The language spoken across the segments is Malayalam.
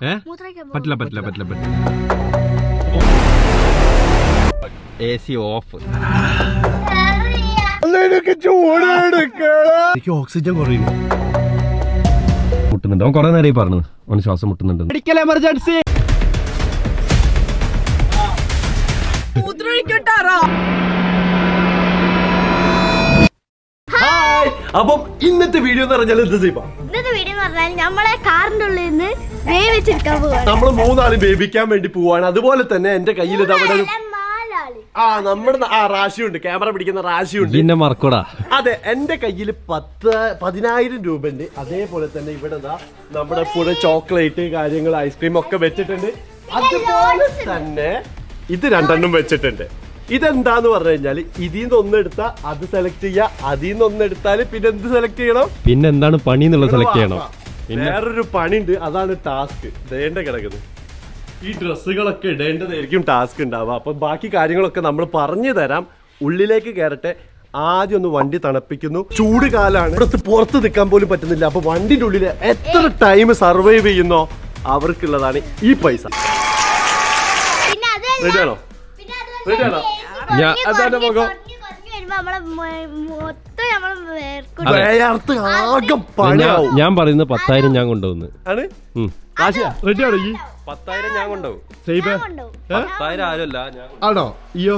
ഏ. പറ്റില്ല പറ്റില്ല പറ്റില്ല പറ്റില്ല. A C off. എനിക്ക് ഓക്സിജൻ കുറയുന്നു. മുട്ടുന്നുണ്ട്. അവൻ കുറെ നേരമായി പറഞ്ഞു അവന് ശ്വാസം മുട്ടുന്നുണ്ട്. മെഡിക്കൽ എമർജൻസി അപ്പം ഇന്നത്തെ വീഡിയോ എന്ന് പറഞ്ഞാൽ എന്ത് ചെയ്യാം ഇന്നത്തെ വീഡിയോ എന്ന് പറഞ്ഞാൽ നമ്മളെ കാറിന്റെ ഉള്ളിൽ നിന്ന് വേവിച്ചെടുക്കാൻ പോവാണ് നമ്മൾ മൂന്നാൾ ബേബിക്കാൻ വേണ്ടി പോവാണ്. അതുപോലെ തന്നെ എന്റെ കയ്യിൽ ഇത് അവിടെ ഒരു നാലാൾ. ആ നമ്മുടെ ന- ആ റാശിയുണ്ട് ക്യാമറ പിടിക്കുന്ന റാശിയുണ്ട് മറക്കൂടാ അതെ എന്റെ കയ്യിൽ പത്ത് പതിനായിരം രൂപ ഉണ്ട് അതേപോലെ തന്നെ ഇവിടെ ദാ നമ്മുടെ കൂടെ ചോക്ലേറ്റ് കാര്യങ്ങൾ ഐസ്ക്രീം ഒക്കെ വെച്ചിട്ടുണ്ട്. അതുപോലെ തന്നെ ഇത് രണ്ടെണ്ണം വെച്ചിട്ടുണ്ട്. ഇതെന്താന്ന് പറഞ്ഞു കഴിഞ്ഞാൽ ഇതിൽ നിന്ന് ഒന്നെടുത്താ അത് സെലക്ട് ചെയ്യുക അതിൽ നിന്ന് ഒന്നെടുത്താൽ എടുത്താൽ പിന്നെ എന്ത് സെലക്ട് ചെയ്യണം? പിന്നെ എന്താണ് പണി എന്നുള്ളത് സെലക്ട് ചെയ്യണം? വേറൊരു പണിയുണ്ട്. അതാണ് ടാസ്ക് ഇടേണ്ട കിടക്കുന്നത്. ഈ ഡ്രസ്സുകളൊക്കെ ഇടേണ്ടതായിരിക്കും ടാസ്ക് ഉണ്ടാവുക. അപ്പം ബാക്കി കാര്യങ്ങളൊക്കെ നമ്മൾ പറഞ്ഞു തരാം. ഉള്ളിലേക്ക് കയറട്ടെ. ആദ്യം ഒന്ന് വണ്ടി തണുപ്പിക്കുന്നു. ചൂട് കാലാണ്. ഇവിടുത്തെ പുറത്ത് നിൽക്കാൻ പോലും പറ്റുന്നില്ല. അപ്പൊ വണ്ടിന്റെ ഉള്ളിൽ എത്ര ടൈം സർവൈവ് ചെയ്യുന്നോ അവർക്കുള്ളതാണ് ഈ പൈസ. റെഡിയാണോ റെഡിയാണോ ഞാൻ- അതാണ് മുഖം. നമ്മളെ മൊത്തം നമ്മളെ ഞാൻ പറയുന്ന പറയുന്നത് പത്തായിരം ഞാൻ കൊണ്ടുവന്ന്. പത്തായിരം ഞാൻ കൊണ്ടുപോകും. പത്തായിരം ആരുമല്ല ആണോ? അയ്യോ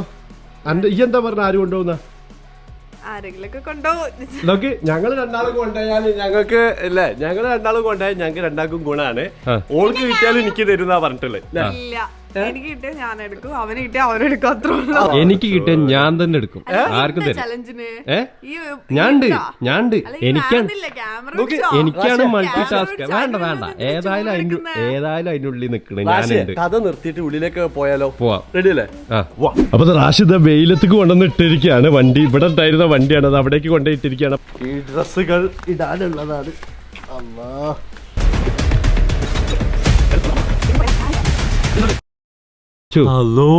ഈ എന്താ പറഞ്ഞ ആര് കൊണ്ടുപോകുന്ന? നോക്ക് ഞങ്ങൾ രണ്ടാളും കൊണ്ടുപോയാൽ ഞങ്ങൾക്ക് ഇല്ല ഞങ്ങൾ രണ്ടാളും കൊണ്ടുപോയാൽ ഞങ്ങൾക്ക് രണ്ടാൾക്കും ഗുണാണ്. ഓൾക്ക് കിട്ടിയാലും എനിക്ക് തരുന്ന പറഞ്ഞിട്ടുള്ളത് ഇല്ല. എനിക്ക് കിട്ടിയ ഞാൻ എടുക്കും അവന് കിട്ടിയ അവനെടുക്കും അത്ര എനിക്ക് കിട്ടിയ ഞാൻ തന്നെ എടുക്കും. ആർക്കും തരും ചലഞ്ചിന് ഏ? ഞാണ്ട് ഞാണ്ട്. എനിക്കാണ് നോക്ക്, എനിക്കാണ് മൾട്ടി ടാസ്ക് വേണ്ട വേണ്ട. ഏതായാലും അതിന്റെ ഏതായാലും അതിനുള്ളിൽ ഉള്ളിൽ ഞാൻ ഞാനുണ്ട്. കഥ നിർത്തിയിട്ട് ഉള്ളിലേക്ക് പോയാലോ? പോവാം. റെഡിയല്ലേ? അപ്പൊ റാഷിദ വെയിലത്തേക്ക് കൊണ്ടുവന്ന് ഇട്ടിരിക്കുകയാണ്. വണ്ടി ഇവിടെ ഉണ്ടായിരുന്ന വണ്ടിയാണ്. അത് അവിടേക്ക് കൊണ്ടുപോയിട്ടിരിക്കുകയാണ് ഈ ഡ്രസ്സുകൾ ഇടാനുള്ളതാണ്. അല്ലാ ഹലോ?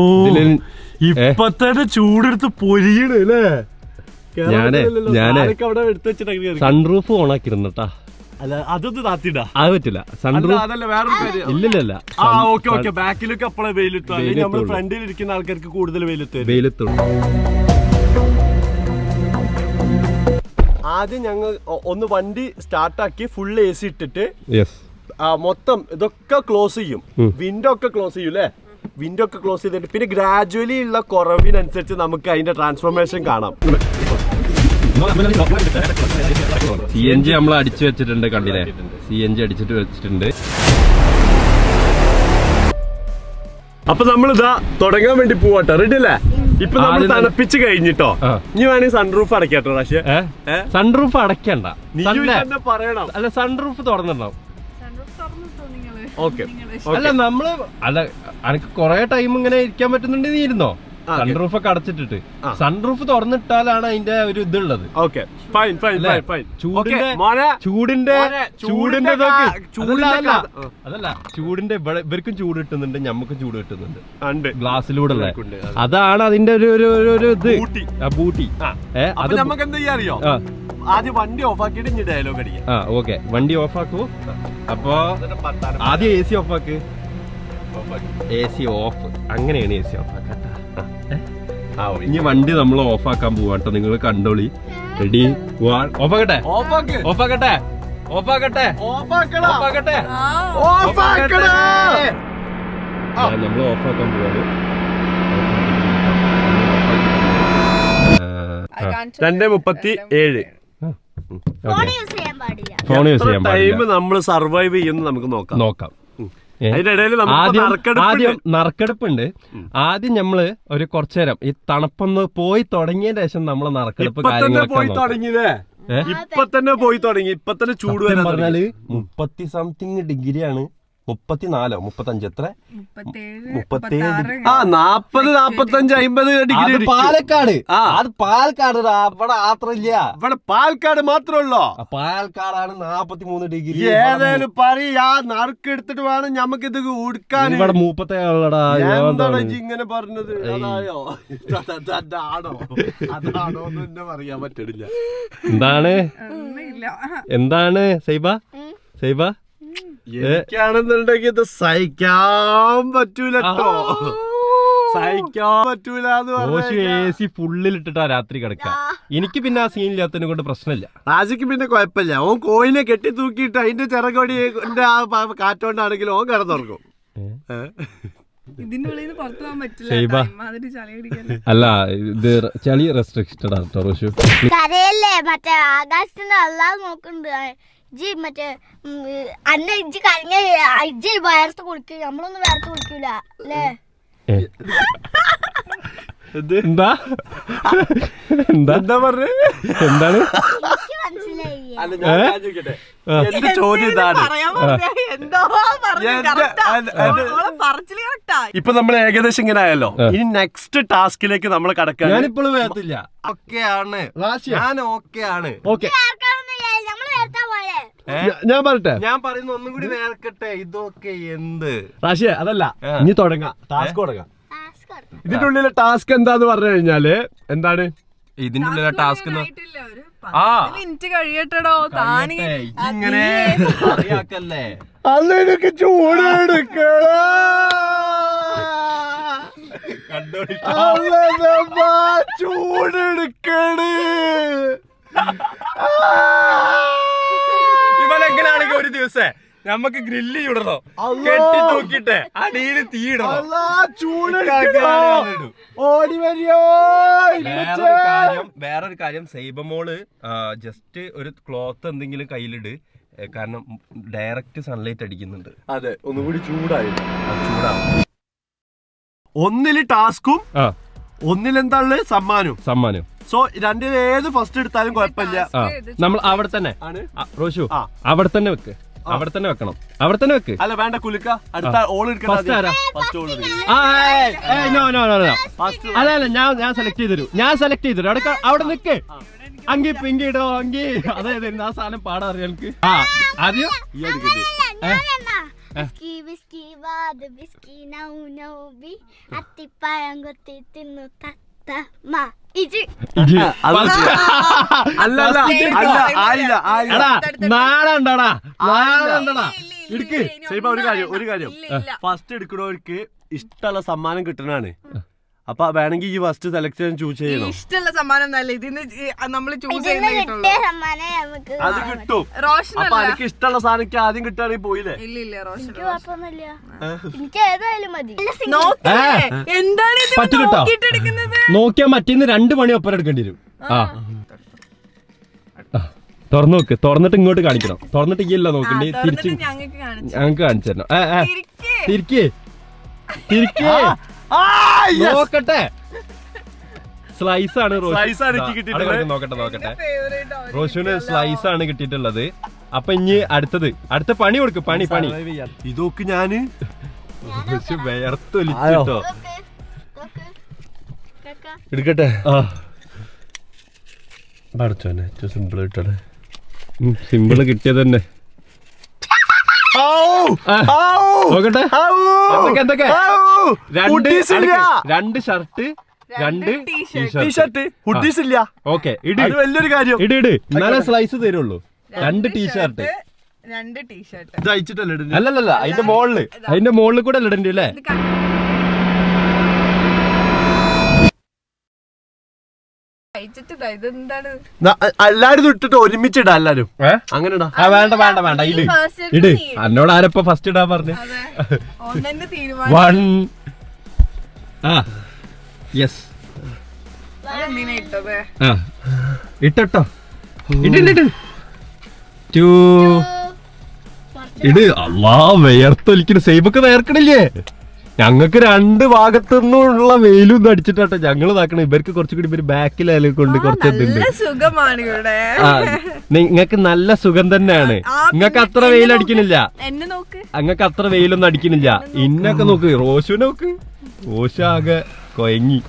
ഇപ്പൊ തന്നെ ചൂടെടുത്ത് പൊരിയണ അല്ലേ? ഞാനേ, ഞാനേ. സൺറൂഫ് ഓണാക്കിരുന്നട്ടാ അല്ല അതൊന്നും അത് പറ്റില്ല ആ ഓക്കെ ഓക്കെ. ബാക്കിലൊക്കെ അപ്പോഴേ വെയിലിട്ടു? അല്ലെങ്കിൽ നമ്മൾ ഫ്രണ്ടിൽ ഇരിക്കുന്ന ആൾക്കാർക്ക് കൂടുതൽ വെയിലത്ത് വെയിലത്തുള്ളൂ. ആദ്യം ഞങ്ങൾ ഒന്ന് വണ്ടി സ്റ്റാർട്ടാക്കി ഫുൾ എ സി ഇട്ടിട്ട് മൊത്തം ഇതൊക്കെ ക്ലോസ് ചെയ്യും. വിൻഡോ ഒക്കെ ക്ലോസ് ചെയ്യും അല്ലേ വിൻഡോ ഒക്കെ ക്ലോസ് ചെയ്തിട്ട് പിന്നെ ഗ്രാജുവലി ഉള്ള കുറവിനനുസരിച്ച് നമുക്ക് അതിന്റെ ട്രാൻസ്ഫോർമേഷൻ കാണാം. സി എൻ ജി നമ്മൾ അടിച്ചു വെച്ചിട്ടുണ്ട് കണ്ടില്ലേ? സി എൻ ജി അടിച്ചിട്ട് വെച്ചിട്ടുണ്ട്. അപ്പൊ നമ്മളിതാ ഇതാ തുടങ്ങാൻ വേണ്ടി പോവാട്ടോ. റെഡി അല്ലേ? ഇപ്പൊ നമ്മൾ തണുപ്പിച്ച് കഴിഞ്ഞിട്ടോ? നീ ഇനി വേണമെങ്കിൽ സൺറൂഫ് അടക്കാട്ടോ ഏ? സൺറൂഫ് അടയ്ക്കണ്ട. നീ തന്നെ. പറയണം. അല്ല സൺറൂഫ് തുറന്നിടണം. നിങ്ങൾ ഓക്കെ അല്ല നമ്മൾ അല്ല അനക്ക് കൊറേ ടൈം ഇങ്ങനെ ഇരിക്കാൻ പറ്റുന്നുണ്ട് നീ ഇരുന്നോ. സൺറൂഫ് ഒക്കെ അടച്ചിട്ടിട്ട്. സൺറൂഫ് തുറന്നിട്ടാലാണ് അതിന്റെ ഒരു ഇതുള്ളത്. Okay fine fine fine fine ചൂടിന്റെ ചൂടിന്റെ അതല്ല, ചൂടിന്റെ ഇവർക്കും ചൂട് കിട്ടുന്നുണ്ട് ഞമ്മക്കും ചൂട് കിട്ടുന്നുണ്ട്. ഗ്ലാസ്സിലൂടെ അതാണ് അതിന്റെ ഒരു ഒരു ഒരു- ഇത്. ബൂട്ടി. അത് നമുക്ക് എന്താ അറിയോ? ആദ്യം വണ്ടി ഓഫ് ആക്കിയിട്ട് ഡയലോഗ് അടിക്കാം. ആ ഓക്കെ വണ്ടി ഓഫ് ആക്കൂ. അപ്പൊ ആദ്യം എ സി ഓഫ് ആക്ക്. എ സി ഓഫ് അങ്ങനെയാണ് എ സി ഓഫ് ആക്കാട്ടാ ഇനി വണ്ടി നമ്മൾ ഓഫ് ആക്കാൻ പോവാട്ടോ നിങ്ങൾ കണ്ടോളി. റെഡി ഓഫാക്കട്ടെ? ഓഫാക്കട്ടെ? ഓഫ് ഓഫാക്കട്ടെ? ഓഫ് ആക്കട്ടെ ഓഫ് ആക്കട്ടെ ഓഫ് ആക്കടാ ഓഫ് ആക്കട്ടെ ഓഫ് നമ്മൾ ഓഫ് ആക്കാൻ പോവാണ് രണ്ട് മുപ്പത്തി ഏഴ്. ഫോൺ യൂസ് ചെയ്യാൻ ടൈം നമ്മൾ സർവൈവ് ചെയ്യുന്ന നമുക്ക് നോക്കാം. നോക്കാം ഏ? അതിന്റെ ഇടയിൽ നമുക്ക് ആദ്യം നറുക്കെടുപ്പ് ആദ്യം നറുക്കെടുപ്പുണ്ട്. ആദ്യം നമ്മൾ ഒരു കുറച്ചു നേരം ഈ തണുപ്പൊന്ന് പോയി തുടങ്ങിയതിന് ശേഷം നമ്മൾ നറുക്കെടുപ്പ് ഇപ്പൊ തന്നെ കാര്യങ്ങളൊക്കെ പോയി നോക്കാം. തുടങ്ങിയതേ? ഇപ്പൊ തന്നെ പോയി തുടങ്ങി. ഇപ്പൊ തന്നെ ചൂട് പറഞ്ഞാൽ മുപ്പത്തി സംതിങ് ഡിഗ്രിയാണ് മുപ്പത്തിനാലോ? മുപ്പത്തഞ്ച് എത്ര? മുപ്പത്തേഴ് ആ നാപ്പത് നാപ്പത്തഞ്ച് അമ്പത് ഡിഗ്രി പാലക്കാട്. ആ. അത് പാലക്കാട് അവിടെ ഇവിടെ മാത്രല്ല ഇവിടെ പാലക്കാട് മാത്രമേ ഉള്ളോ പാലക്കാടാണ് നാപ്പത്തി മൂന്ന് ഡിഗ്രി ഏതായാലും പറയാ നറുക്കെടുത്തിട്ട് വേണം ഞമ്മക്ക് ഇത് ഉടുക്കാൻ ഇവിടെ ഇജ്ജ് ഇങ്ങനെ പറഞ്ഞത്? അതായോ? അത് അതാണോ? അതാണോ എന്ന് എന്നെ പറയാൻ പറ്റണില്ല. Mm. എന്താണ് എന്താണ് സൈബ. സൈബ? എനിക്കാണെന്നുണ്ടെങ്കിൽ ഇത് സഹിക്കാൻ പറ്റൂലട്ടോ. സഹിക്കാൻ പറ്റൂല എ സി സി ഫുള്ളിലിട്ടിട്ടാ രാത്രി കിടക്കാം. എനിക്ക് പിന്നെ ആ സീൻ ഇല്ലാത്തതിനെ കൊണ്ട് പ്രശ്നമില്ല. രാജിക്ക് പിന്നെ കുഴപ്പമില്ല. ഓൻ കോയിനെ കെട്ടി തൂക്കിയിട്ട് അതിന്റെ ചിറകൊടിന്റെ ആ കാറ്റോണ്ടാണെങ്കിലും ഓൻ കിടന്നുറങ്ങും. അല്ല ഇത് ചളി റെസ്ട്രിക്റ്റഡ് ആണ് കേട്ടോ റോഷു കരയല്ലേ മറ്റേ ആകാശത്തിന്റെ അല്ലാതെ നോക്കുന്നുണ്ട്. ഇജ്ജി മറ്റേ അന്ന ഇജ്ജി കരഞ്ഞ ഇജ്ജി വയർത്ത് കുളിക്കൂ. നമ്മളൊന്നും വയർത്ത് കുളിക്കൂല അല്ലേ? എന്ത്? എന്താ? എന്താ? എന്താ പറഞ്ഞേ? എന്താണ്? എനിക്ക് മനസ്സിലായി അല്ല ഞാൻ ചോദിക്കട്ടെ? എന്റെ ചോദ്യം ഇതാണ്? ഇപ്പൊ നമ്മൾ ഏകദേശം ഇങ്ങനെ ആയല്ലോ. ഇനി നെക്സ്റ്റ് ടാസ്കിലേക്ക് നമ്മൾ കടക്കാൻ ഞാനിപ്പോഴും വേർത്തില്ല ഓക്കെ ആണ്. ഞാൻ ഓക്കെ ആണ്. ഓക്കെ. ഞാൻ പറയട്ടെ? ഞാൻ പറയുന്ന ഒന്നും കൂടി നേർക്കട്ടെ ഇതൊക്കെ എന്ത്? റാഷിയ അതല്ല. നീ ഇനി തുടങ്ങാം. ടാസ്ക് തുടങ്ങാം. ഇതിന്റെ ഉള്ളിലെ ടാസ്ക് എന്താന്ന് പറഞ്ഞു കഴിഞ്ഞാൽ എന്താണ്? ഇതിന്റെ ഉള്ളിലെ ടാസ്ക് ആ. മിനിറ്റ് കഴിയട്ടെടോ. ചൂടെടുക്കണ് ഇവനെങ്ങനെയാണെങ്കിൽ ഒരു ദിവസേ നമുക്ക് ഗ്രില്ല് ചൂടണോ കെട്ടി തൂക്കിട്ടെ അടിയിൽ തീയിടണോ വേറൊരു കാര്യം സൈബമോൾ ജസ്റ്റ് ഒരു ക്ലോത്ത് എന്തെങ്കിലും കയ്യിലിട്. കാരണം ഡയറക്റ്റ് സൺലൈറ്റ് അടിക്കുന്നുണ്ട്. അതെ ഒന്നുകൂടി ചൂടായി. ചൂടാവും. ഒന്നിൽ ടാസ്കും ഒന്നിലെന്താ ഒന്നിലെന്താണ് സമ്മാനവും സമ്മാനം. സോ രണ്ടിൽ ഏത് ഫസ്റ്റ് എടുത്താലും കുഴപ്പമില്ല. ആ നമ്മൾ അവിടെ തന്നെ. ആണ്. ആ, റോഷു ആ. അവിടെ തന്നെ വെക്ക്. അവിടെ തന്നെ വെക്കണം. അവിടെ തന്നെ വെക്ക്. അല്ല വേണ്ട കുലുക്ക. അടുത്ത ഓൾ First ആരാ? ഫസ്റ്റ് ഓൾ ആ, ഏയ്, ഏയ്, no, no, no, no. First അല്ല അല്ല ഞാൻ ഞാൻ സെലക്ട് ചെയ്തു ഞാൻ സെലക്ട് ചെയ്തു അവിടെ ക- അവിടെ നിക്ക്. അങ്കി പിങ്കി ഇടോ അങ്കി. അതായത് ആ സാധനം പാടാ അറിയാം എനിക്ക്. ആ ആദ്യം അത്തിപ്പഴം കൊത്തി തിന്നു തത്തമ്മ. ഇടുക്ക്. സൈബ ഒരു കാര്യം ഒരു കാര്യം. ഫസ്റ്റ് എടുക്കണവർക്ക് ഇഷ്ടമുള്ള സമ്മാനം കിട്ടണാണ് അപ്പൊ വേണമെങ്കിൽ ഈ ഫസ്റ്റ് സെലക്ഷൻ ചൂസ് ചെയ്യണം. ഇഷ്ടമുള്ള സമ്മാനം ഇതിന്ന് നമ്മൾ ചൂസ് ചെയ്യുന്ന അത് കിട്ടും. റോഷൻ അപ്പൊ എനിക്ക് ഇഷ്ടമുള്ള സാധനം എനിക്ക് ആദ്യം കിട്ടുകയാണെങ്കിൽ പോയില്ലേ? ഇല്ല ഇല്ല റോഷൻ എനിക്ക് ഏതായാലും മതി. എന്താണ് ഇത് പറ്റും കേട്ടോ. നോക്കിയിട്ട് എടുക്കുന്നത് നോക്കിയാ മറ്റേന്ന് രണ്ട് മണി ഒപ്പം എടുക്കേണ്ടി വരും. ആ. തുറന്നു നോക്ക്. തുറന്നിട്ട് ഇങ്ങോട്ട് കാണിക്കണം. തുറന്നിട്ട് ഇല്ല അല്ല നോക്കണ്ടേ തിരിച്ച് ഞങ്ങൾക്ക് കാണിച്ചു ഞങ്ങക്ക് കാണിച്ചു തരണം. തിരിക്കേ. തിരിക്കേ. നോക്കട്ടെ. സ്ലൈസ് ആണ് നോക്കട്ടെ നോക്കട്ടെ. റോഷുവിന് സ്ലൈസ് ആണ്. കിട്ടിയിട്ടുള്ളത്. അപ്പൊ ഇനി അടുത്തത്. അടുത്ത പണി കൊടുക്ക്. പണി പണി. ഇതൊക്കെ ഞാൻ റോഷു എടുക്കട്ടെ? ആ. പഠിച്ചോനെ ഏറ്റവും സിമ്പിൾ കിട്ടണേ സിമ്പിൾ കിട്ടിയത് തന്നെ നോക്കട്ടെ. എന്തൊക്കെ എന്തൊക്കെ? രണ്ട് ഇല്ല. രണ്ട് ഷർട്ട് രണ്ട് t shirt t shirt hoodies ഇല്ല. ഓക്കെ ഇട്. വലിയൊരു കാര്യം. ഇട് ഇട്. സ്ലൈസ് തരുള്ളൂ. രണ്ട് ടീഷർട്ട് രണ്ട് ടീഷർട്ട് ഇത് അയച്ചിട്ടല്ലേ? അല്ലല്ലല്ല അതിന്റെ മോളിൽ. അതിന്റെ മോളിൽ കൂടെ അല്ല ഇടണ്ടി കഴിച്ചിട്ടില്ല. ഇതെന്താണ്? ന- എല്ലാരും ഇട്ടിട്ട് ഒരുമിച്ചിടാ എല്ലാരും. അങ്ങനെ വേണ്ട വേണ്ട വേണ്ട. ഇട്. ഇട്. എന്നോട് ആരപ്പ ഫസ്റ്റ് ഇടാൻ പറഞ്ഞു? അതെ. ഒന്നെ തീരുമാനം വൺ ആ. യെസ് ഇട്ടോ ഇട് ഇട്, ഇട്. ടു ഇട്. അല്ലാ വേർത്തൊലിക്കുന്ന സേബൊക്കെ വേർക്കണില്ലേ ഞങ്ങൾക്ക് രണ്ട് ഭാഗത്തു നിന്നുള്ള വെയിലും ഒന്നും അടിച്ചിട്ടാട്ടോ ഞങ്ങൾ ഇതാക്കണം. ഇവർക്ക് കുറച്ചുകൂടി ഇവർ ബാക്കിലായാലും കൊണ്ട് കുറച്ച് ഇതുണ്ട്. നല്ല സുഖമാണ് ഇവിടെ. ആ നിങ്ങക്ക് നല്ല സുഖം തന്നെയാണ്. നിങ്ങൾക്ക് നിങ്ങക്ക് അത്ര വെയിൽ. അടിക്കണില്ല. എന്നെ നോക്ക്. അങ്ങക്ക് അത്ര വെയിലൊന്നും അടിക്കണില്ല. ഇന്നൊക്കെ നോക്ക്. റോഷു നോക്ക്. റോഷു ആകെ കൊയങ്ങി.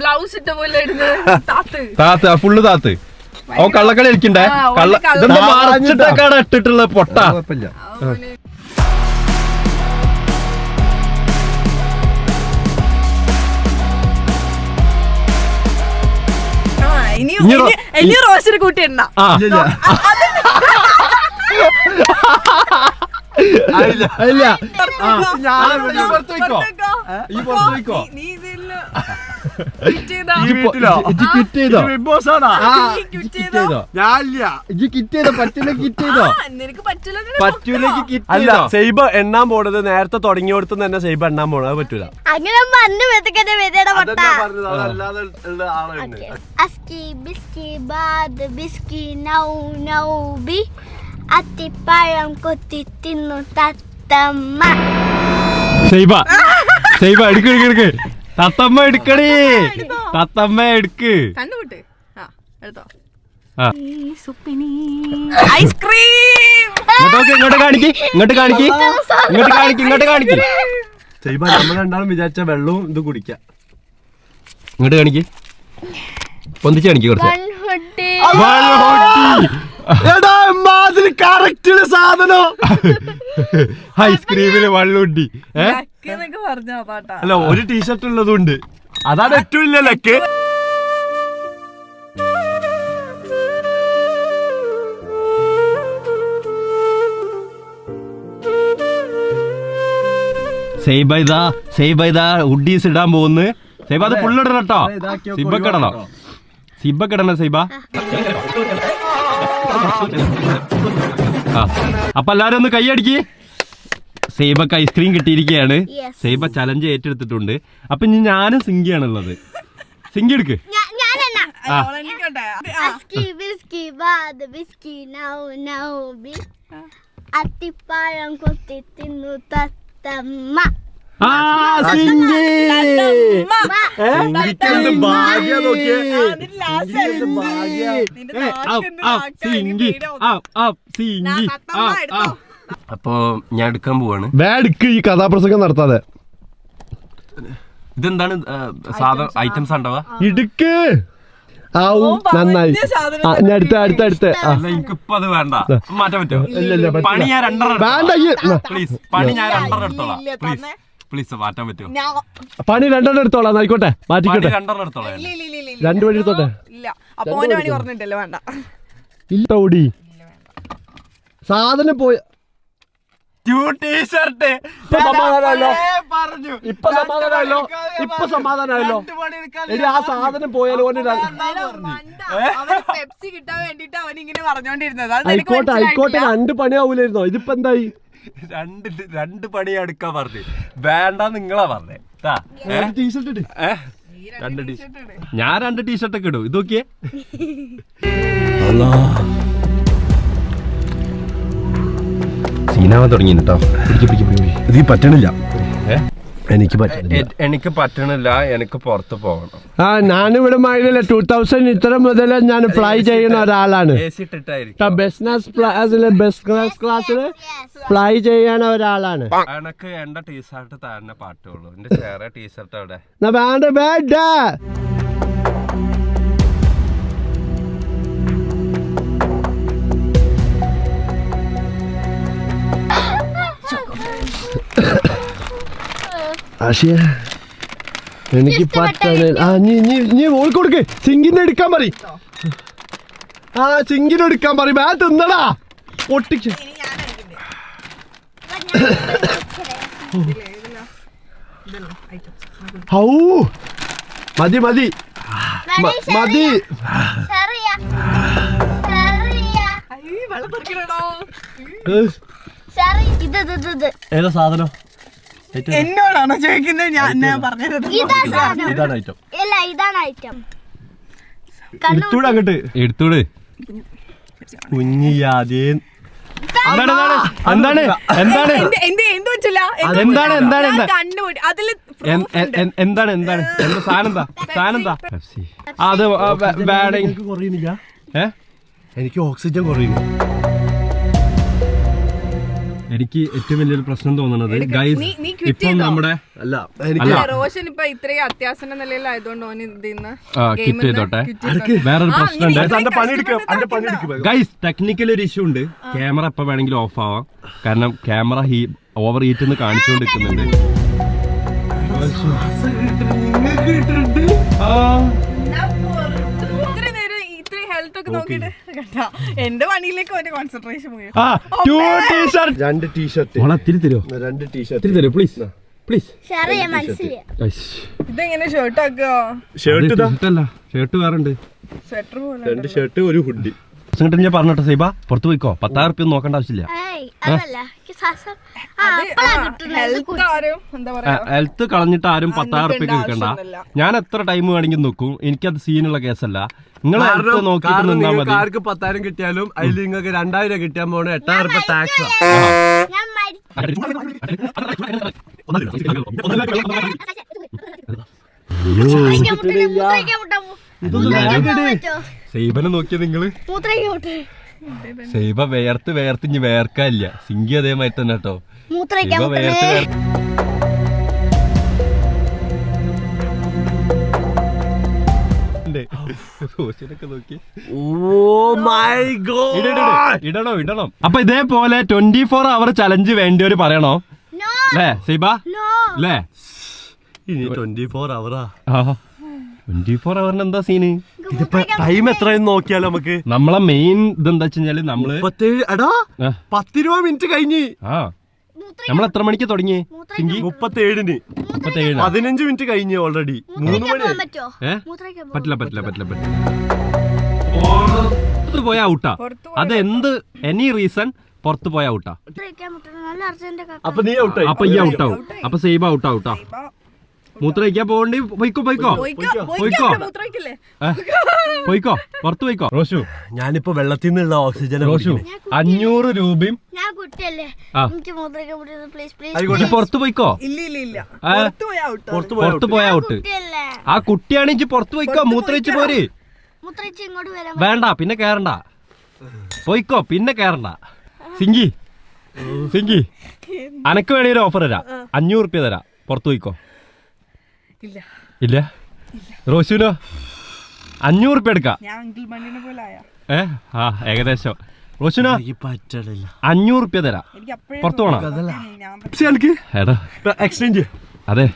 ബ്ലൗസ് ഇട്ട പോലെ താത്ത്. ഫുള്ള് താത്ത്. ഓ കള്ളക്കളി കളിക്കണ്ടേ? കള്ള കള്ള- ഇതെന്താ മറച്ചിട്ടൊക്കെയാണ് ഇട്ടിട്ടുള്ള പൊട്ട. ഇനി ഇനി റോ- ഇല്ല ആ, ഞാൻ ഈ പുറത്ത് വെക്കോ ഈ പുറത്ത് വെക്കോ നീ ഇതിൽ സൈബ എണ്ണാൻ പോണത് നേരത്തെ തുടങ്ങിയോടത്ത് തന്നെ സൈബ എണ്ണാൻ പോണത്. അത് പറ്റൂല. അങ്ങനെ അത്തിപ്പഴം കൊത്തി തിന്നു തത്തമ്മ. സൈബ സൈബ എടുക്ക് എടുക്ക് എടുക്ക്. തത്തമ്മ എടുക്കടി. തത്തമ്മ എടുക്ക്. കണ്ണുവിട്ട് ആ എടുത്തോ. ഐസ്ക്രീം. ഇങ്ങോട്ട് കാണിക്ക് ഇങ്ങോട്ട് കാണിക്ക്. ഇങ്ങോട്ട് കാണിക്ക് ഇങ്ങോട്ട് കാണിക്ക്. സൈബ നമ്മൾ രണ്ടാളും വിചാരിച്ച വെള്ളവും ഇത് കുടിക്കാം. ഇങ്ങോട്ട് കാണിക്ക്. പൊന്തിച്ച് കാണിക്ക് കുറച്ച്. എടാ മാതിരി കറക്റ്റ് സാധനം? ഐസ്ക്രീമിൽ വള്ളുണ്ടി. അല്ല ഒരു ടീഷർട്ട് ഉള്ളതുണ്ട്. അതാണ് ഏറ്റവും ഇല്ല ലക്ക്. സൈബ ഇതാ സൈബ ഇതാ ഉഡീസ് ഇടാൻ പോകുന്നു. സൈബ അത്. ഫുൾ ഇടണം കേട്ടോ. സിബക്കിടണം സിബ കിടണം സിബ അപ്പൊ എല്ലാരും ഒന്ന് കൈയടിക്ക് സൈബക്ക് ഐസ്ക്രീം കിട്ടിയിരിക്കുകയാണ് സേബ ചലഞ്ച് ഏറ്റെടുത്തിട്ടുണ്ട്. അപ്പൊ ഇനി ഞാനും സിങ്കിയാണുള്ളത് സിങ്കി എടുക്ക്. അത്തിപ്പാഴം ആ. അവളെണ്ണിക്കട്ടെ അസ്കി ബിസ്കി ബിസ്കി നൗ നൗ ബി അത്തിപ്പഴം കൊത്തി തിന്നു തത്തമ്മ. ആ സിങ്കി. അപ്പൊ ഞാൻ എടുക്കാൻ പോവാണ്. ബാഡ്ക്ക് ഈ കഥാപ്രസംഗം നടത്താതെ. ഇതെന്താണ് സാധനം ഐറ്റംസ് ഉണ്ടാവുക ഇടുക്ക്. ഔ നന്നായി. ഞാൻ അടുത്ത അടുത്ത അടുത്ത. എനിക്കിപ്പോ അത് വേണ്ട. മാറ്റാൻ പറ്റുമോ? പണി ഞാൻ രണ്ടെണ്ണം വേണ്ട പ്ലീസ് പണി ഞാൻ രണ്ടര എടുത്തോളാം. പ്ലീസ്. പ്ലീസ് മാറ്റാൻ പറ്റുമോ? പണി രണ്ടെണ്ണം എടുത്തോളാം. ആയിക്കോട്ടെ? മാറ്റിക്കോട്ടെ? രണ്ടെണ്ണം എടുത്തോളാം ഇല്ല, ഇല്ല, ഇല്ല, ഇല്ല, ഇല്ല. രണ്ടു വഴി എടുത്തോട്ടെ? ഇല്ല. അപ്പൊ പറഞ്ഞിട്ടല്ലോ വേണ്ട. ഇല്ല ഓടി സാധനം പോയ ടീഷർട്ട് ഇപ്പൊ സമാധാനമല്ലോ പറഞ്ഞു. ഇപ്പൊ സമാധാനമല്ലോ ഇപ്പൊ സമാധാനമല്ലോ എടി ആ സാധനം പോയാലോ പെപ്സി കിട്ടാൻ വേണ്ടിട്ട് അവൻ ഇങ്ങനെ പറഞ്ഞോണ്ടിരുന്നത്. അത് നിനക്ക് ആയിക്കോട്ടെ ആയിക്കോട്ടെ മനസ്സിലായിട്ടില്ല. രണ്ട് പണിയാവൂലായിരുന്നോ? ഇതിപ്പോ എന്തായി? രണ്ട് രണ്ട് പണി എടുക്കാൻ പറഞ്ഞു. വേണ്ട നിങ്ങളാ പറഞ്ഞേ. രണ്ട്? ടീഷർട്ട് ഞാൻ രണ്ട് ടീഷർട്ട് ഒക്കെ ഇടും. ഇത് നോക്കിയേ. സീനാവാൻ തുടങ്ങി കേട്ടോ പിടിക്ക് പിടിക്ക് പിടിക്ക് ഇത് പറ്റണില്ല. ഏ? എനിക്ക് പറ്റുന്നില്ല. എനിക്ക് പറ്റണില്ല. എനിക്ക് പുറത്ത് പോകണം. ആ ഞാനിവിടെ മാറിയില്ല ടൂ തൗസൻഡ് ഇത്ര മുതൽ ഞാൻ ഫ്ലൈ ചെയ്യുന്ന ഒരാളാണ്. ബിസിനസ് ക്ലാസ്സിൽ ബിസിനസ് ക്ലാസ് ക്ലാസ്സിൽ ഫ്ലൈ ചെയ്യുന്ന ഒരാളാണ്. എനിക്ക് എന്റെ ടീഷർട്ട് താഴെ പാട്ടുള്ളൂ. എന്റെ ചേറെ ടീഷർട്ട് അവിടെ. വേണ്ട വേണ്ട വേണ്ട. ആഷിയ എനിക്ക് പറ്റാൻ ആ നീ നീ നീ ഓൾ കൊടുക്ക്. സിങ്കിന് എടുക്കാൻ പറ. ആ സിങ്കിന് എടുക്കാൻ പറ. ബാ തിന്നടാ. ഒട്ടിക്ക്. ഔ മതി മതി. മതി. ഏതാ സാധനം? എന്നോടാണോ ചോദിക്കുന്നത്? ഞാൻ പറഞ്ഞത് ഇതാണ് ഐറ്റം ഇല്ല ഇതാണ് ഐറ്റം എടുത്തൂടെ അങ്ങോട്ട്. എടുത്തൂടെ. കുഞ്ഞിയാദ്യേ എന്താണ് എന്താണ്? എന്താണ്? എന്താണ്? എന്താണ്, എന്താ? കണ്ടുപിടി അതിൽ എൻ- എൻ- എൻ- എന്താണ് എന്താണ്? എന്താ സാധനം എന്താ? സാധനം എന്താ? അത് ബാഡിങ് എനിക്ക് കുറയുന്നില്ല. ഏ? എനിക്ക് ഓക്സിജൻ കുറയുന്നു. എനിക്ക് ഏറ്റവും വലിയൊരു പ്രശ്നം തോന്നുന്നത് ഗൈസ് ഇപ്പം നമ്മുടെ അല്ല. റോഷൻ ഇപ്പൊ ഇത്രയും അത്യാസന നിലയിലായതുകൊണ്ട് ഓന് ഇതിന്ന് ചെയ്തോട്ടെ. വേറൊരു പ്രശ്നം പ്രശ്നമുണ്ട് അന്റെ പണി എടുക്കുക അന്റെ പണി എടുക്കുക ഗൈസ് ടെക്നിക്കൽ ഒരു ഇഷ്യൂ ഉണ്ട്. ക്യാമറ എപ്പോ വേണമെങ്കിലും ഓഫ് ആവാം. കാരണം ക്യാമറ ഹീ ഓവർ ഹീറ്റ് എന്ന് കാണിച്ചുകൊണ്ടിരിക്കുന്നുണ്ട് ആ, നോക്കിട്ട് എന്റെ പണിയിലേക്ക് അവന്റെ കോൺസെൻട്രേഷൻ പോയി. ആ ടു ടീഷർട്ട് രണ്ട് ടീഷർട്ട് തിരി രണ്ട് ടീഷർട്ട് പ്ലീസ് പ്ലീസ് ഷെയർ ചെയ്യാൻ മനസ്സിലായ. ഇതെങ്ങനെ ഷർട്ട് ഷർട്ട് ഷർട്ടല്ല ഷർട്ട് വേറെ ഉണ്ട് സ്വെറ്റർ പോലെ രണ്ട് ഷർട്ട് ഒരു ഹുഡി എന്നിട്ട് ഞാൻ പറഞ്ഞോട്ടെ സൈബ? പുറത്ത് പോയിക്കോ. പത്തായിരം റുപ്യ നോക്കേണ്ട ആവശ്യമില്ല. ഹെൽത്ത് ആരും എന്താ പറയാ? ഹെൽത്ത് കളഞ്ഞിട്ട് ആരും പത്തായിരം റുപ്യ വിൽക്കണ്ട. ഞാൻ എത്ര ടൈം വേണമെങ്കിൽ നോക്കും. എനിക്കത് സീനുള്ള കേസല്ല നിങ്ങൾ ഹെൽത്ത് നോക്കിയിട്ട് നിന്നാ മതി. ആർക്ക് പത്തായിരം കിട്ടിയാലും അതിൽ നിങ്ങൾക്ക് രണ്ടായിരം കിട്ടിയാൽ പോണ എട്ടായിരം റുപ്യ ടാക്സ്? സൈബനെ നോക്കിയ നിങ്ങൾ. സൈബ വേർത്ത് വേർത്ത് ഇനി വേർക്കാനില്ല. സിങ്കി അതേമാതിരി തന്നെ കേട്ടോ. സൈബ വേർത്ത് വേർത്ത്. ഇടണം ഇടണം. അപ്പൊ ഇതേപോലെ ട്വന്റി ഫോർ അവർ ചലഞ്ച് വേണ്ടിയവര് പറയണോ? No, അല്ലേ സൈബ? No. അല്ലേ ഇനി ട്വന്റി ഫോർ അവറാ ട്വന്റി ഫോർ അവറിന് എന്താ സീന് ഇതിപ്പോ ടൈം എത്രയെന്ന് നോക്കിയാലോ നമുക്ക്? നമ്മളെ മെയിൻ ഇതെന്താ വെച്ചാൽ നമ്മൾ മുപ്പത്തേഴ് എടാ പത്തിരുപത് മിനിറ്റ് കഴിഞ്ഞ്. ആ. നമ്മൾ എത്ര മണിക്ക് തുടങ്ങി മുപ്പത്തേഴിന്. മുപ്പത്തേഴ് പതിനഞ്ച് മിനിറ്റ് കഴിഞ്ഞ് ഓൾറെഡി മൂന്ന് മണി പറ്റില്ല പറ്റില്ല പറ്റില്ല പറ്റില്ല. പോയ ഔട്ടാ. അത് എന്ത് എനി റീസൺ പുറത്ത് പോയ ഔട്ടാ. അപ്പൊ നീ ഔട്ടായി. അപ്പൊ ഈ ഔട്ടാവും. അപ്പൊ സേബ് ഔട്ടാവും ഔട്ടാ. മൂത്രയിക്കാൻ പോകണ്ടി? പോയിക്കോ പോയിക്കോ. പോയിക്കോ. പോയിക്കോ. പുറത്തു പോയിക്കോ. റോഷു ഞാനിപ്പോ വെള്ളത്തിൽ നിന്നുള്ള ഓക്സിജൻ റോഷു അഞ്ഞൂറ് രൂപയും പുറത്തു പോയിക്കോ. പുറത്തു ഇല്ല ഇല്ല. പുറത്ത് പോയാ ഔട്ട്. ആ കുട്ടിയാണെങ്കിൽ പുറത്ത് പോയിക്കോ മൂത്രയിച്ച് പോര്. മൂത്രയിച്ച് ഇങ്ങോട്ട് വരാൻ വേണ്ട പിന്നെ കേറണ്ട. പോയിക്കോ പിന്നെ കേറണ്ട. സിങ്കി സിങ്കി. അനക്ക് വേണേ ഒരു ഓഫർ തരാം അഞ്ഞൂറ് റുപ്യ തരാം. പുറത്തു പോയിക്കോ. ഇല്ല. ഇല്ല? റോഷുനോ അഞ്ഞൂറ് റുപ്യ എടുക്കാം. ഞാൻ അങ്കിൾ മണ്ണിനെ പോലെ ആയ. ഏ? ആ ഏകദേശം. റോഷുനോ എനിക്ക് പറ്റണില്ല. അഞ്ഞൂറ് റുപ്യ തരാം. പുറത്തു പോണം. എടാ എക്സ്ചേഞ്ച് അതെ.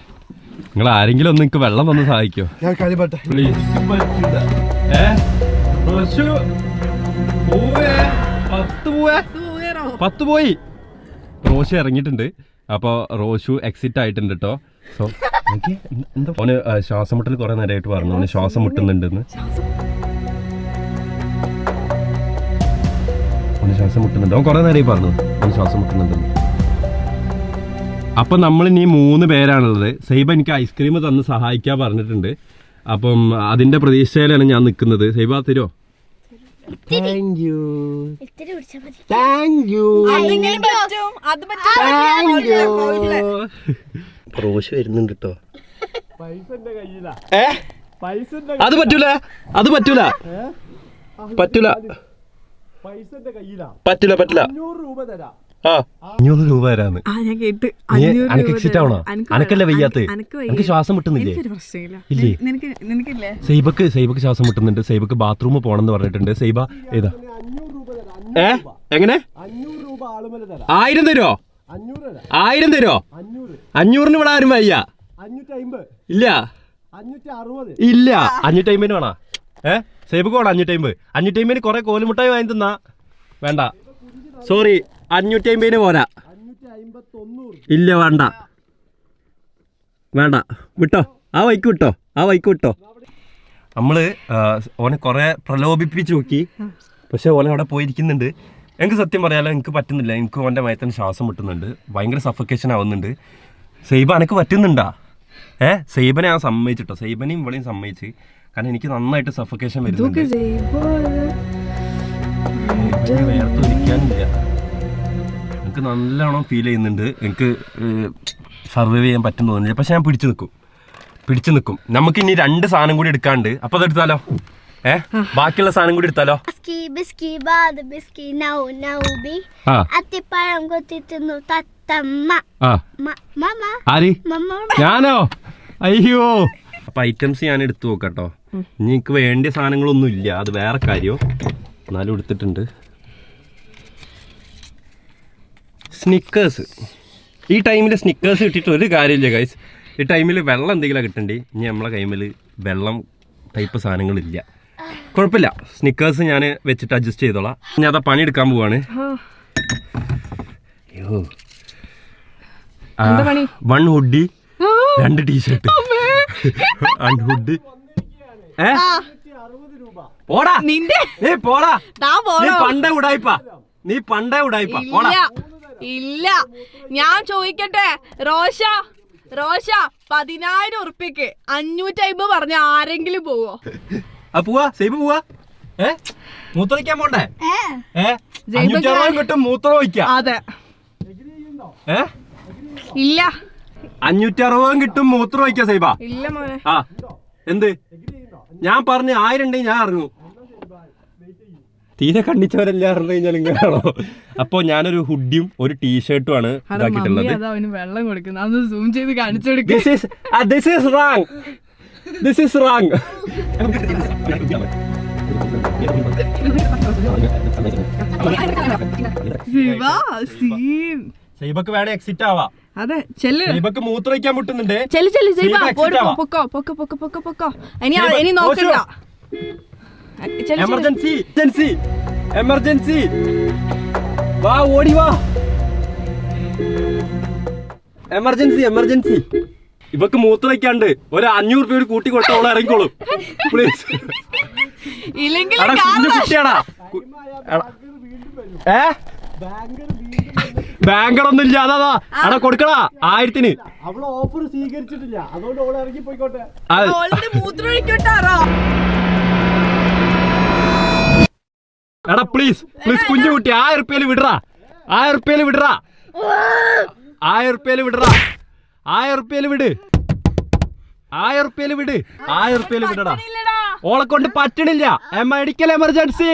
നിങ്ങൾ ആരെങ്കിലും ഒന്ന് എനിക്ക് വെള്ളം തന്ന് സഹായിക്കോ. ഞാൻ കളിപട്ടെ പത്ത് പോയി. റോഷു ഇറങ്ങിയിട്ടുണ്ട്. അപ്പോൾ റോഷു എക്സിറ്റ് ആയിട്ടുണ്ട് കേട്ടോ സോ ആ, ശ്വാസം മുട്ടൽ കുറെ നേരമായിട്ട് പറഞ്ഞു. ഓന് ശ്വാസം മുട്ടുന്നുണ്ടെന്ന്. ഓന് ശ്വാസം മുട്ടുന്നുണ്ട്. അവൻ കുറെ നേരമായി പറഞ്ഞു. ഓന് ശ്വാസം മുട്ടുന്നുണ്ടെന്ന്. അപ്പം നമ്മൾ ഇനി മൂന്ന് പേരാണുള്ളത്. സൈബ എനിക്ക് ഐസ്ക്രീം തന്ന് സഹായിക്കാൻ പറഞ്ഞിട്ടുണ്ട്. അപ്പം അതിന്റെ പ്രതീക്ഷയിലാണ് ഞാൻ നിൽക്കുന്നത്. സൈബ തരുമോ thank you thank you Rosh വരുന്നുണ്ട് കേട്ടോ ഏ? അത് പറ്റൂല. അത് പറ്റൂല. പറ്റൂല. പൈസന്റെ കയ്യിലാ. പറ്റൂല പറ്റൂല. അഞ്ഞൂറ് രൂപ തരാന്ന്. ആ ഞാൻ കേട്ട്. നീ അനക്ക് എക്സിറ്റ് ആവണോ? അനക്കല്ലേ വയ്യാത്ത അനക്ക് ശ്വാസം പ്രശ്നമില്ല. ഇല്ലേ? നിനക്ക് നിനക്കില്ലേ? സൈബക്ക് സൈബക്ക് ശ്വാസം മുട്ടുന്നുണ്ട്. സൈബക്ക് ബാത്റൂമിൽ പോണെന്ന് പറഞ്ഞിട്ടുണ്ട്. സൈബ ഏതാ? ഏ? എങ്ങനെ? ആയിരം തരാം ആയിരം തരോ അഞ്ഞൂറ്. അഞ്ഞൂറിന് ഇവിടെ ആരും വയ്യ. ഇല്ല. ഇല്ല. അഞ്ഞൂറ്റി അമ്പതിന് വേണോ? ഏ? സേബക്ക് വേണം അഞ്ഞൂറ്റി അമ്പതിന് കുറെ കോലുമുട്ടായി വാങ്ങി തിന്നാ. വേണ്ട. സോറി അഞ്ഞൂറ്റി അമ്പതിന് പോരാ ഇല്ല വേണ്ട. വേണ്ട. വിട്ടോ. ആ വൈക്ക് വിട്ടോ. ആ വൈക്ക് വിട്ടോ. നമ്മൾ ഓനെ കുറെ പ്രലോഭിപ്പിച്ച് നോക്കി. പക്ഷെ ഓനെ അവിടെ പോയിരിക്കുന്നുണ്ട്. എനിക്ക് സത്യം പറയാലോ എനിക്ക് പറ്റുന്നില്ല. എനിക്ക് ഓന്റെ മയത്തിന് ശ്വാസം മുട്ടുന്നുണ്ട്. ഭയങ്കര സഫക്കേഷൻ ആവുന്നുണ്ട്. സൈബ എനിക്ക് പറ്റുന്നുണ്ടാ? ഏ? സൈബനെ ഞാൻ സമ്മതിച്ചിട്ടോ? സൈബനെയും ഇവളെയും സമ്മതിച്ച്. കാരണം എനിക്ക് നന്നായിട്ട് സഫക്കേഷൻ വരുന്നുണ്ട്. എനിക്ക് നല്ലോണം ഫീൽ ചെയ്യുന്നുണ്ട്. എനിക്ക് സർവൈവ് ചെയ്യാൻ പറ്റും തോന്നുന്നില്ല. പക്ഷെ ഞാൻ പിടിച്ചു നിൽക്കും പിടിച്ചു നിൽക്കും നമുക്ക് ഇനി രണ്ട് സാധനം കൂടി എടുക്കാണ്ട്. അപ്പോൾ അതെടുത്താലോ? ഏ? ബാക്കിയുള്ള സാധനം കൂടി എടുത്താലോ? അത്തിപ്പഴം കൊത്തി തിന്നു തത്തമ്മ ഞാനോ? അയ്യോ. അപ്പൊ ഐറ്റംസ് ഞാൻ എടുത്തു നോക്കട്ടോ. നിങ്ങക്ക് വേണ്ട വേണ്ടിയ സാധനങ്ങളൊന്നും ഇല്ല. അത് വേറെ കാര്യോ. എന്നാലും എടുത്തിട്ടുണ്ട്. സ്നിക്കേഴ്സ് ഈ ടൈമിൽ സ്നിക്കേഴ്സ് കിട്ടിയിട്ട് ഒരു കാര്യമില്ല ഗൈസ് ഈ ടൈമിൽ വെള്ളം എന്തെങ്കിലും കിട്ടണ്ടേ? ഇനി നമ്മളെ കൈമിൽ വെള്ളം ടൈപ്പ് സാധനങ്ങളില്ല. കുഴപ്പമില്ല. സ്നിക്കേഴ്സ് ഞാൻ വെച്ചിട്ട് അഡ്ജസ്റ്റ് ചെയ്തോളാം. ഞാൻ അതാ പണി? എടുക്കാൻ പോവാണ്? വൺ ഹുഡി രണ്ട് ടീഷർട്ട് വൺ ഹുഡ് പോടാ. നിന്റെ? നീ പോടാ. നീ പണ്ടേ ഉടായിപ്പ. നീ പണ്ടേ ഉടായിപ്പ. പോടാ. ഇല്ല. ഞാൻ ചോദിക്കട്ടെ റോഷ റോഷ പതിനായിരം ഉറുപ്പിക്ക് അഞ്ഞൂറ്റമ്പത് പറഞ്ഞ ആരെങ്കിലും പോവോ? ആ പോവാ സൈബ് പോവാ. ഏ? മൂത്രമൊഴിക്കാൻ പോണ്ടേ? ഏ. ഏ? അഞ്ഞൂറ്റി കിട്ടും മൂത്രം ഒഴിക്കാം അതെ. ഏ? ഇല്ല. അഞ്ഞൂറ്റി അറുപതും കിട്ടും മൂത്ര ഒഴിക്കാം സൈബ. ഇല്ല മോനെ. ആ. എന്ത്? ഞാൻ പറഞ്ഞ ആയിരം ഉണ്ടെങ്കിൽ ഞാൻ ഇറങ്ങും തീരെ കണ്ണിച്ചവരെല്ലാം അറിഞ്ഞു കഴിഞ്ഞാൽ ഇങ്ങനെയാണോ? അപ്പൊ ഞാനൊരു ഹുഡിയും ഒരു ടീഷർട്ടും ആണ് ഇതാക്കിയിട്ടുള്ളത്. അതാ അവന് വെള്ളം കൊടുക്കുന്നത്. This is wrong. Is wrong സൈബക്ക് വേണേ എക്സിറ്റ് ആവാ. അതെ ചെല്ല്. സൈബക്ക് മൂത്രമൊഴിക്കാൻ മുട്ടുന്നുണ്ട്. ചെല്ല് ചെല്ല് സൈബ. പൊക്കോ പൊക്കോ പൊക്കോ പൊക്കോ പൊക്കോ. ഇനി ഇനി നോക്കണ്ട. എമർജൻസി എമർജൻസി എമർജൻസി വാ ഓടി വാ. എമർജൻസി എമർജൻസി ഇവക്ക് മൂത്രയ്ക്കാണ്ട് ഒരു അഞ്ഞൂറ് രൂപ കൂട്ടി കൊടുത്ത അവളെ ഇറങ്ങിക്കോളും. പ്ലീസ് ഇല്ലെങ്കിൽ എടാ കുഞ്ഞു കുട്ടിയാടാ. കു- എടാ. ഏ? ബാങ്കറൊന്നും ഇല്ല അതാ. അതാ. എടാ കൊടുക്കടാ. ആയിരത്തിന്. അവൾ ഓഫർ സ്വീകരിച്ചിട്ടില്ല. അതുകൊണ്ട് ഓൾ ഇറങ്ങി പോയിക്കോട്ടെ ആ, ഓൾറെഡി മൂത്രം എടാ പ്ലീസ് പ്ലീസ് കുഞ്ഞു കുട്ടി ആയിരം റുപ്യയിൽ വിടറാ. ആയിരം റുപ്യയിൽ വിടറാ. ആയിരം റുപ്യയിൽ വിടറാ. ആയിരം റുപ്യയിൽ വിട്. ആയിരം റുപ്യയിൽ വിട്. ആയിരം റുപ്യയിൽ വിടടാ. ഓളെ കൊണ്ട് പറ്റണില്ല. മെഡിക്കൽ എമർജൻസി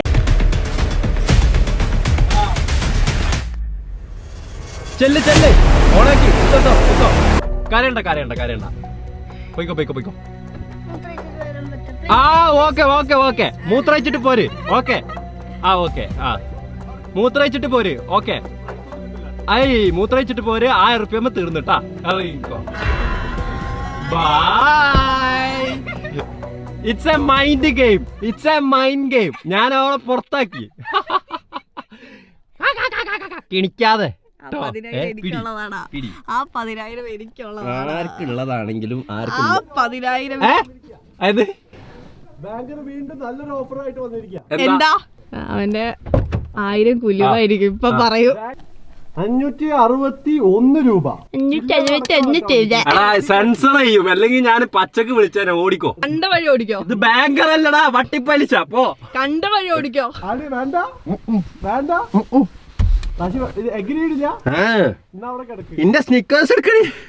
ചെല്ല് ചെല്ല്. ഓണാക്കി കരയണ്ട കരയണ്ട കരയണ്ട. പോയിക്കോ പോയിക്കോ പോയിക്കോ. ആ ഓക്കെ ഓക്കെ ഓക്കെ. മൂത്രയിച്ചിട്ട് പോര്. ഓക്കെ. ആ ഓക്കെ ആ. മൂത്രയിച്ചിട്ട് പോര്. ഓക്കെ. ഐ മൂത്രയിച്ചിട്ട് പോര്. ആയിരം റുപ്യമ്മ തീർന്നിട്ടാ bye it's a mind game it's a mind game ഞാൻ അവളെ പുറത്താക്കി. കിണിക്കാതെ. ആർക്കുള്ളതാണെങ്കിലും പതിനായിരം ബാങ്കർ വീണ്ടും നല്ലൊരു വന്നിരിക്കുക എന്താ? അവന്റെ ആയിരം കുലുവായിരിക്കും ഇപ്പൊ പറയൂ. അഞ്ഞൂറ്റി അറുപത്തി ഒന്ന് രൂപ. അഞ്ഞൂറ്റി എഴുപത്തി ഒന്ന് ചെയ്ത എടാ സെൻസർ ചെയ്യും. അല്ലെങ്കിൽ ഞാൻ പച്ചക്ക് വിളിച്ചാൽ ഓടിക്കോ. കണ്ട വഴി ഓടിക്കോ. ഇത് ബാങ്കർ അല്ലടാ വട്ടിപ്പലിശ. പോ. കണ്ട വഴി ഓടിക്കോ. വേണ്ട. വേണ്ട.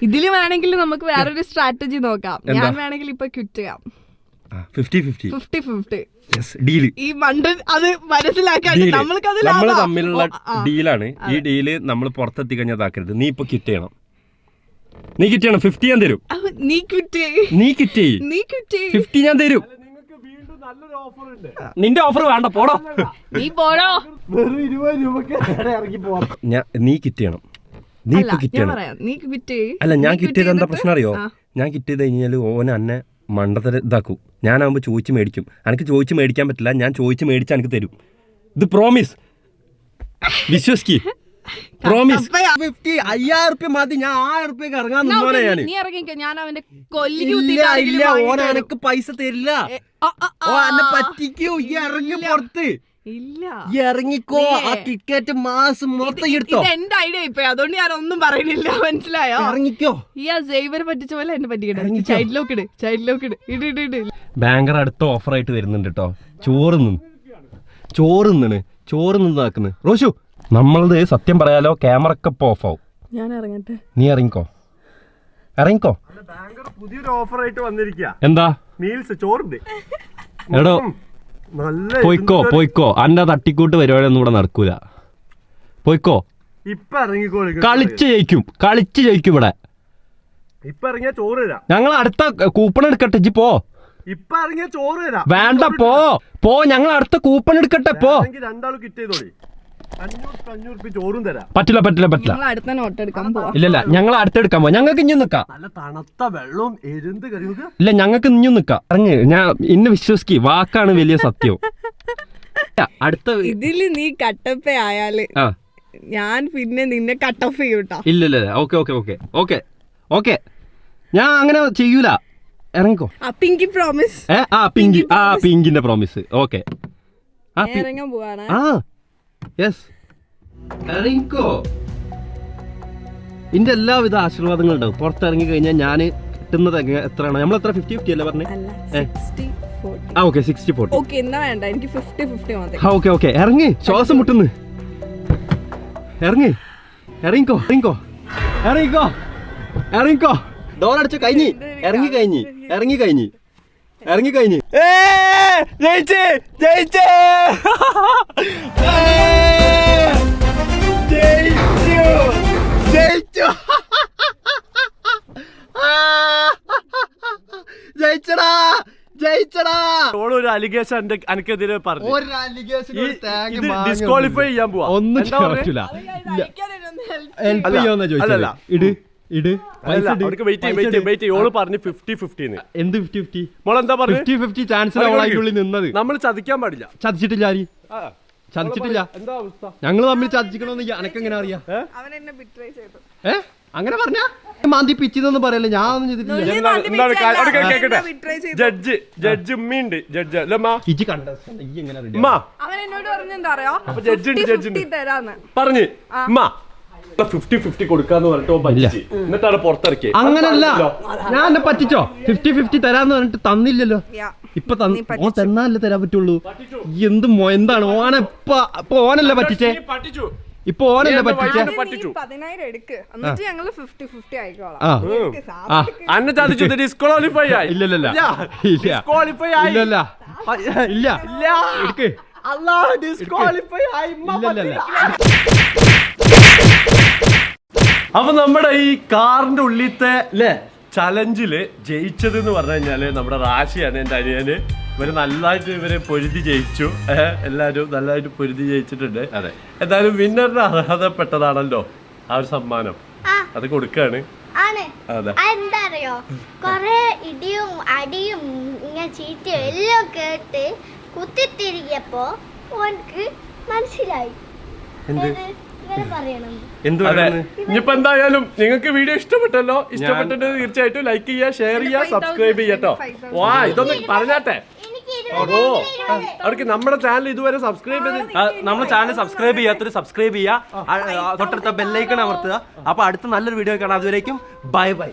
ഇതിൽ വേണമെങ്കിൽ നമുക്ക് വേറൊരു സ്ട്രാറ്റജി നോക്കാം? ഞാൻ വേണമെങ്കിൽ ഇപ്പൊ ക്വിറ്റ് ചെയ്യാം. ഫിഫ്റ്റി ഡീൽ ഈ മണ്ടൻ അത് നമ്മൾക്ക് നമ്മൾ തമ്മിലുള്ള ഡീലാണ് ഈ ഡീൽ നമ്മൾ പുറത്തെത്തി കഴിഞ്ഞതാക്കരുത് നീ ഇപ്പൊ കിറ്റ് ചെയ്യണം. നീ കിറ്റ് ചെയ്യണം. ഫിഫ്റ്റി ഞാൻ തരും. നീ ക്വിറ്റ് നീ കിറ്റ് നീ ക്വിറ്റ് ഫിഫ്റ്റി ഞാൻ തരും. നിങ്ങൾക്ക് വീണ്ടും നല്ലൊരു ഓഫർ ഉണ്ട്. നിന്റെ ഓഫർ വേണ്ട പോടോ. നീ പോടോ. വെറും ഇരുപത് രൂപക്ക് നേരെ ഇറങ്ങി പോവാം. നീ കിറ്റ് ചെയ്യണം. നീ ഇപ്പൊ കിറ്റ് ചെയ്യണം. നീ ക്വിറ്റ് അല്ല ഞാൻ കിറ്റ് ചെയ്ത് എന്താ പ്രശ്നം അറിയോ? ഞാൻ കിറ്റ് ചെയ്ത് കഴിഞ്ഞാൽ ഓൻ എന്നെ മണ്ടത്തര ഇതാക്കും. ഞാനാകുമ്പോൾ ചോദിച്ച് മേടിക്കും. എനിക്ക് ചോദിച്ച് മേടിക്കാൻ പറ്റില്ല. ഞാൻ ചോദിച്ച് മേടിച്ച് എനിക്ക് തരും. ഇത് പ്രോമിസ് വിശ്വസിക്ക്. പ്രോമിസ് ഫിഫ്റ്റി അയ്യായിരം റുപ്യ മതി. ഞാൻ ആയിരം റുപ്യക്ക് ഇറങ്ങാൻ നിന്നോനെ ഞാൻ നീ ഇറങ്ങിക്കോ. ഞാൻ അവന്റെ കൊല്ലി ഇല്ല ഇല്ല ഓൻ എനക്ക് പൈസ തരില്ല. ഓ എന്നെ പറ്റിക്കൂ. ഈ ഇറങ്ങി പുറത്ത്. ഇറങ്ങിക്കോ ആ ടിക്കറ്റ് മാസം മൊത്തം എടുത്തോ? എന്റെ ഐഡിയ ഇപ്പൊ അതുകൊണ്ട് ഞാൻ ഒന്നും പറയണില്ല മനസ്സിലായോ? ഇറങ്ങിക്കോ. ഈ ആ സേവർ പറ്റിച്ച പോലെ എന്നെ പറ്റിക്കട്ടെ. ചൈൽഡ് ലോക്ക് ഇട് ചൈൽഡ് ലോക്ക് ഇട്. ഇട് ഇട് ഇട്. ബാങ്കർ അടുത്ത ഓഫർ ആയിട്ട് വരുന്നുണ്ട് കേട്ടോ ചോറ് നിന്ന് ചോറ് നിന്നാണ് ചോറ് നിന്നാക്കുന്നു റോഷു നമ്മളത് സത്യം പറയാലോ ക്യാമറ ഒക്കെ ഇപ്പൊ ഓഫ് ആവും. ഞാൻ ഇറങ്ങട്ടെ. നീ ഇറങ്ങിക്കോ. ഇറങ്ങിക്കോ. ബാങ്കർ പുതിയൊരു ഓഫറായിട്ട് വന്നിരിക്കുക എന്താ? മീൽസ് ചോറുണ്ട് എടോ പോയിക്കോ പോയിക്കോ. അന്റെ തട്ടിക്കൂട്ട് പരിപാടിയൊന്നും ഇവിടെ നടക്കൂല. പോയിക്കോ. ഇപ്പൊ ഇറങ്ങിക്കോളി കളിച്ച് ജയിക്കും. കളിച്ച് ജയിക്കും ഇവിടെ. ഇപ്പൊ ഇറങ്ങിയ ചോറ് തരാം ഞങ്ങൾ അടുത്ത കൂപ്പൺ എടുക്കട്ടെ ജി പോ. ഇപ്പൊ ഇറങ്ങിയ ചോറ് തരാം വേണ്ട പോ. പോ ഞങ്ങൾ അടുത്ത കൂപ്പൺ എടുക്കട്ടെ പോ. രണ്ടാളും കിറ്റ് ചെയ്തോളി പറ്റില്ല പറ്റില്ല പറ്റില്ല. അടുത്ത നോട്ട് എടുക്കാൻ പോവാ. ഇല്ലല്ല ഞങ്ങൾ അടുത്തെടുക്കാൻ പോവാ. ഞങ്ങൾക്ക് ഇഞ്ഞു നിക്കാം. നല്ല തണുത്ത വെള്ളവും എരുന്ത് കഴിയുക ഇല്ല ഞങ്ങൾക്ക് ഇഞ്ഞു നിക്കാം. ഇറങ്ങ് ഞാൻ ഇന്ന് വിശ്വസിക്കി വാക്കാണ് വലിയ സത്യം. ഇല്ല, അടുത്ത ഇതിൽ നീ കട്ടപ്പ ആയാൽ ഞാൻ പിന്നെ നിന്നെ കട്ട് ഓഫ് ചെയ്യൂട്ടോ ഇല്ല ഇല്ല okay okay okay. Okay okay. ഞാൻ അങ്ങനെ ചെയ്യൂല. ഇറങ്ങിക്കോ. ആ പിങ്കി പ്രോമിസ് ഏ? ആ പിങ്കി. ആ പിങ്കിന്റെ പ്രോമിസ് ഓക്കെ. ഇറങ്ങാൻ പോവാണ്. ആ. യെസ് ഇറങ്ങിക്കോ ഇന്റെ എല്ലാവിധ ആശീർവാദങ്ങളും ഉണ്ടാവും പുറത്തിറങ്ങി കഴിഞ്ഞാൽ ഞാൻ കിട്ടുന്നത് എത്രയാണ്? നമ്മൾ എത്ര? ഫിഫ്റ്റി ഫിഫ്റ്റി അല്ലേ പറഞ്ഞേ? ഏ. ആ ഓക്കെ സിക്സ്റ്റി ഫോർട്ടി ഓക്കെ എന്നാ വേണ്ട. എനിക്ക് ഫിഫ്റ്റി ഫിഫ്റ്റി മതി. ആ ഓക്കെ ഓക്കെ ഇറങ്ങി. ശ്വാസം മുട്ടുന്നു. ഇറങ്ങി. ഇറങ്ങിക്കോ ഇറങ്ങിക്കോ. ഇറങ്ങിക്കോ. ഇറങ്ങിക്കോ. ഡോർ അടിച്ചു കഴിഞ്ഞി. ഇറങ്ങി കഴിഞ്ഞി. ഇറങ്ങി കഴിഞ്ഞി. ഇറങ്ങി കഴിഞ്ഞി. ജയിച്ചേ ജയിച്ചേ. ജയിച്ചു. ജയിച്ചു. ജയിച്ചടാ. ജയിച്ചടാ. ഒരു അലിഗേഷൻ എന്റെ എനിക്കെതിരെ പറഞ്ഞു. ഒരു മാങ്ങ ഡിസ്ക്വാളിഫൈ ചെയ്യാൻ പോവാ. ഒന്നും എന്താ ചെയ്യാൻ പറഞ്ഞേ? പറ്റൂല ഹെൽപ്പ് ചെയ്യാന്നാ ചോദിച്ചത്. ഇട്. ഇട്. പറഞ്ഞു ഫിഫ്റ്റി ഫിഫ്റ്റിന്ന് എന്ത് ഫിഫ്റ്റി ഫിഫ്റ്റി മോളെന്താ പറഞ്ഞു? ഫിഫ്റ്റി ഫിഫ്റ്റി ചാൻസ് അവളായിട്ടുള്ളിൽ നിന്നത്. നമ്മൾ ചതിക്കാൻ പാടില്ല. ചതിച്ചിട്ടില്ല ആരി? ആ. ചതിച്ചിട്ടില്ല. എന്താ അവസ്ഥ? ഞങ്ങൾ തമ്മിൽ ചതിച്ചിക്കണമെന്ന് അനക്കെങ്ങനെ അറിയാം? ഏ? അങ്ങനെ പറഞ്ഞ? മാന്തി പിച്ചിന്നൊന്നും പറയല്ലേ? ഞാൻ ഒന്നും ചെയ്തിട്ടില്ല. ജഡ്ജ് ജഡ്ജ് ഉമ്മയുണ്ട് ജഡ്ജ്. ഇജി കണ്ട ഈ എങ്ങനെ ready ഉമ്മ. അവൻ അറിയോ? judge ഉണ്ട്, judge 50 തരാന്ന്. പറഞ്ഞ്. ഫിഫ്റ്റി ഫിഫ്റ്റി കൊടുക്കാന്ന് പറഞ്ഞിട്ട് ഓൻ പറ്റിച്ച്. എന്നിട്ടാണ് പുറത്തിറക്കിയത് അങ്ങനല്ല. ഞാൻ എന്നെ പറ്റിച്ചോ? ഫിഫ്റ്റി ഫിഫ്റ്റി തരാന്ന് പറഞ്ഞിട്ട് തന്നില്ലല്ലോ. യാ. ഇപ്പൊ തന്ന് നീ ഓൻ തന്നാലല്ലേ തരാൻ പറ്റുള്ളൂ. എന്ത് എന്താണ്? ഓനെ ഇപ്പൊ ഇപ്പൊ ഓനല്ലേ പറ്റിച്ചേ? നീ പറ്റിച്ചു. ഇപ്പൊ ഓനല്ലേ പറ്റിച്ചേ? ഡിസ്ക്വാളിഫൈ ആയി. ഇല്ലല്ലല്ല. ഇല്ല. ഡിസ്ക്വാളിഫൈ ആയി. ഇല്ല ഇല്ല. ഇല്ല. എടുക്ക്. അല്ലാ ഡിസ്ക്വാളിഫൈ ആയി. ഉമ്മ ഇല്ലല്ലല്ല. അപ്പൊ നമ്മുടെ ഈ കാറിന്റെ ഉള്ളിലത്തെ അല്ലേ ചലഞ്ചിൽ ജയിച്ചത് എന്ന് പറഞ്ഞു കഴിഞ്ഞാൽ നമ്മുടെ റാഷിയാണ് എന്റെ അനിയന്. ഇവർ നല്ലതായിട്ട് ഇവരെ പൊരുതി ജയിച്ചു. എല്ലാവരും എല്ലാരും നല്ലതായിട്ട് പൊരുതി ജയിച്ചിട്ടുണ്ട്. അതെ. എന്തായാലും വിന്നറിന് അർഹതപ്പെട്ടതാണല്ലോ ആ ഒരു സമ്മാനം. അത് കൊടുക്കാണ്. കൊറേ ഇടിയും അടിയും ഇങ്ങനെ ചീറ്റും എല്ലാം കേട്ട് കുത്തിത്തിരികപ്പോ ഓനക്ക് മനസ്സിലായി. ഇനിയിപ്പോ എന്തായാലും നിങ്ങൾക്ക് വീഡിയോ ഇഷ്ടപ്പെട്ടല്ലോ ഇഷ്ടപ്പെട്ടിട്ട് തീർച്ചയായിട്ടും ലൈക്ക് ചെയ്യുക ഷെയർ ചെയ്യുക സബ്സ്ക്രൈബ് ചെയ്യട്ടോ വാ ഇതൊന്ന് പറഞ്ഞാട്ടെ. എനിക്ക് ഓ അവർക്ക് നമ്മുടെ ചാനൽ ഇതുവരെ സബ്സ്ക്രൈബ് ചെയ്ത് നമ്മുടെ ചാനൽ സബ്സ്ക്രൈബ് ചെയ്യാത്തൊരു സബ്സ്ക്രൈബ് ചെയ്യുക. തൊട്ടടുത്ത ബെല്ലൈക്കൺ അമർത്തുക. അപ്പൊ അടുത്ത നല്ലൊരു വീഡിയോ കാണാം. അതുവരേക്കും ബൈ ബൈ